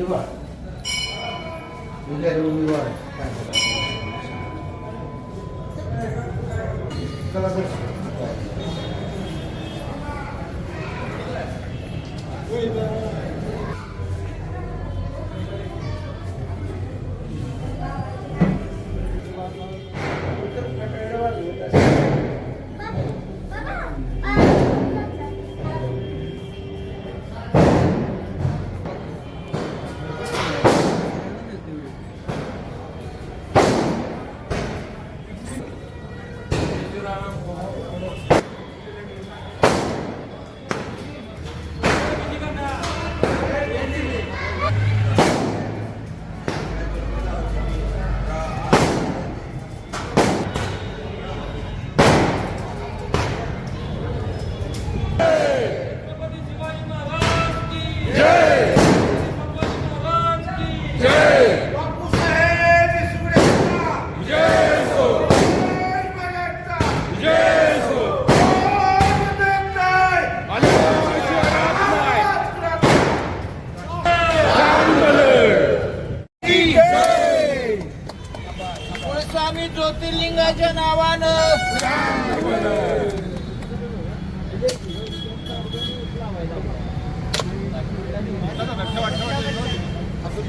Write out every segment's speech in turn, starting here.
उमेदवार उद्या उमेदवार आहे.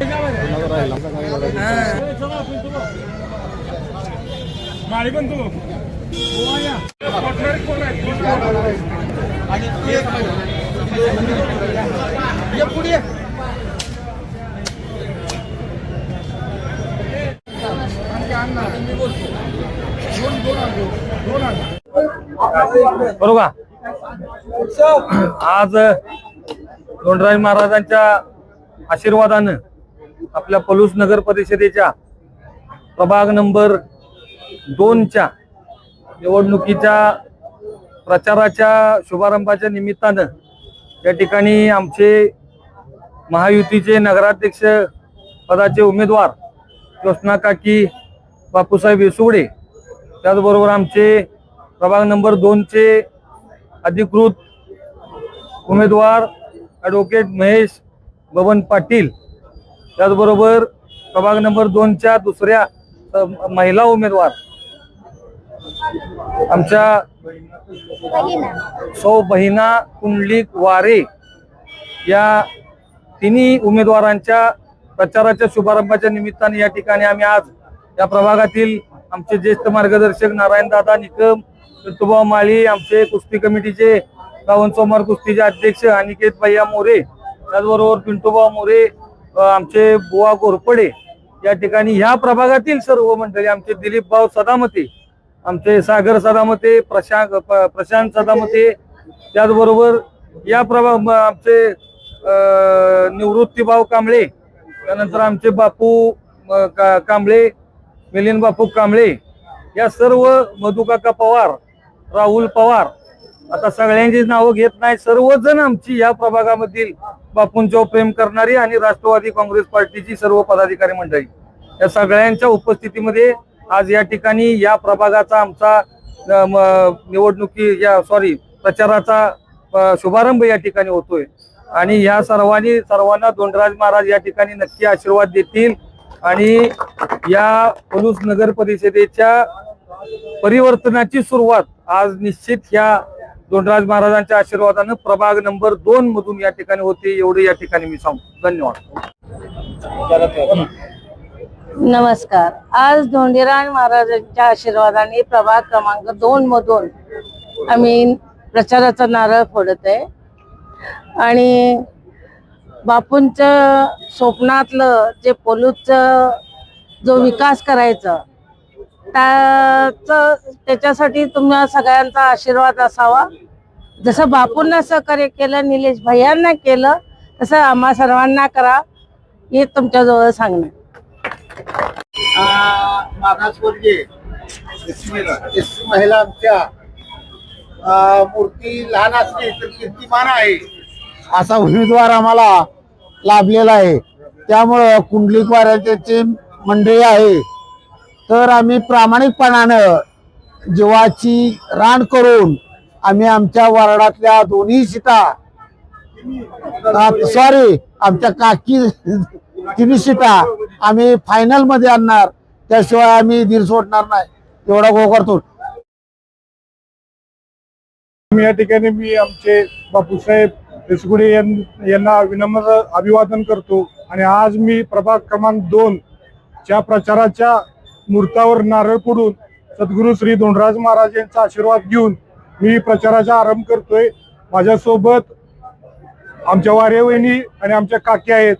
जय माळी पण तू आणि पुढे बरोबर का? आज दोंडराज महाराजांच्या आशीर्वादानं आपल्या पलूस नगर परिषदेच्या प्रभाग नंबर दोनच्या निवडणुकीच्या प्रचाराच्या शुभारंभाच्या निमित्तानं या ठिकाणी आमचे महायुतीचे नगराध्यक्ष पदाचे उमेदवार ज्योत्ना काकी बापूसाहेब येसुगडे त्याचबरोबर आमचे प्रभाग नंबर दोनचे अधिकृत उमेदवार ॲडव्होकेट महेश बबन पाटील त्याचबरोबर प्रभाग नंबर दोनच्या दुसऱ्या महिला उमेदवार. आमच्या सौ बहिना कुंडलिक वारे या तिन्ही उमेदवारांच्या प्रचाराच्या शुभारंभाच्या निमित्ताने या ठिकाणी आम्ही आज या प्रभागातील आमचे ज्येष्ठ मार्गदर्शक नारायणदादा निकम विठ्ठुभाऊ माळी आमचे कुस्ती कमिटीचे गावन सोमवार कुस्तीचे अध्यक्ष अनिकेत भैया मोरे त्याचबरोबर पिंटूभाऊ मोरे आमचे बुवा घोरपडे या ठिकाणी ह्या प्रभागातील सर्व मंडळी आमचे दिलीप भाऊ सदामते आमचे सागर सदामते प्रशांत प- प्रशांत सदामते त्याचबरोबर या प्रभाग म- आमचे अ, निवृत्तीभाऊ कांबळे त्यानंतर आमचे बापू का- कांबळे मिलिंद बापू कांबळे या सर्व मधुकाका पवार राहुल पवार आता सगळ्यांचीच नावं घेत नाही. सर्वजण आमची या प्रभागामधील बापूंच्यावर प्रेम करणारी आणि राष्ट्रवादी काँग्रेस पार्टीची सर्व पदाधिकारी मंडळी. या सगळ्यांच्या उपस्थितीमध्ये आज या ठिकाणी या प्रभागाचा आमचा म- निवडणुकी या सॉरी प्रचाराचा शुभारंभ या ठिकाणी होतोय. आणि या सर्वांनी सर्वांना दोंडराज महाराज या ठिकाणी नक्की आशीर्वाद देतील आणि या पलूस नगर परिषदेच्या परिवर्तनाची सुरुवात आज निश्चित ह्या दोंडराज महाराजांच्या आशीर्वादानं प्रभाग नंबर दोन मधून या ठिकाणी होते एवढे या ठिकाणी मी सांगतो. धन्यवाद. नमस्कार. आज धोंडीराज महाराजांच्या आशीर्वादाने प्रभाग क्रमांक दोन मधून आम्ही प्रचाराचा नारळ फोडत आहे. आणि बापूंच्या स्वप्नातलं जे पोलूचं जो विकास करायचा त्याचं त्याच्यासाठी तुम्हाला सगळ्यांचा आशीर्वाद असावा. जसं बापूंना सहकार्य केलं निलेश भैयांना केलं तसं आम्हा सर्वांना करा हे तुमच्याजवळ सांगणं मागासवर्गीय महिलांच्या मूर्ती लहान असली तर कीर्तिमान आहे असा उमेदवार आम्हाला लाभलेला आहे. त्यामुळं कुंडलिक वाऱ्याचे मंडळी आहे. तर आम्ही प्रामाणिकपणानं जीवाची रान करून आम्ही आमच्या वार्डातल्या दोन्ही सीटा सॉरी आमच्या काकी तिन्ही सीटा आम्ही फायनलमध्ये आणणार. त्याशिवाय आम्ही धीर सोडणार नाही. एवढा गो करतो. या ठिकाणी मी आमचे बापूसाहेब देसगुडे यां- यांना विनम्र अभिवादन करतो. आणि आज मी प्रभाग क्रमांक दोन च्या प्रचाराच्या मूर्तावर नारळ फोडून सद्गुरू श्री धोंडराज महाराज यांचा आशीर्वाद घेऊन मी प्रचाराचा आरंभ करतोय. माझ्यासोबत आमच्या वारे वहिनी आणि आमच्या काकी आहेत.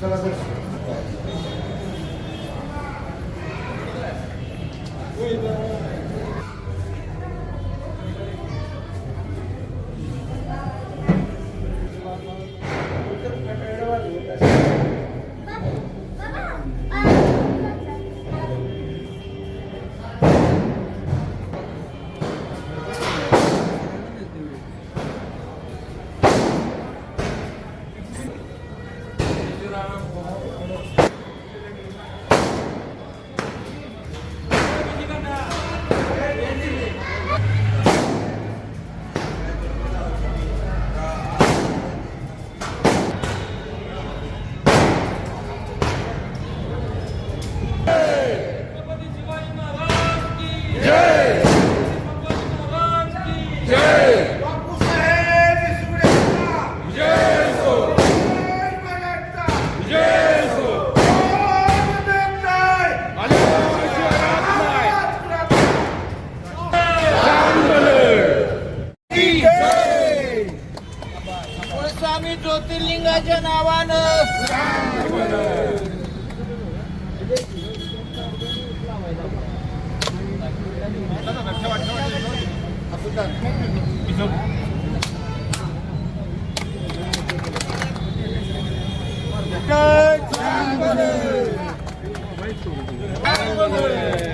चला. Amen. आम्ही ज्योतिर्लिंगाच्या नावानं Thank.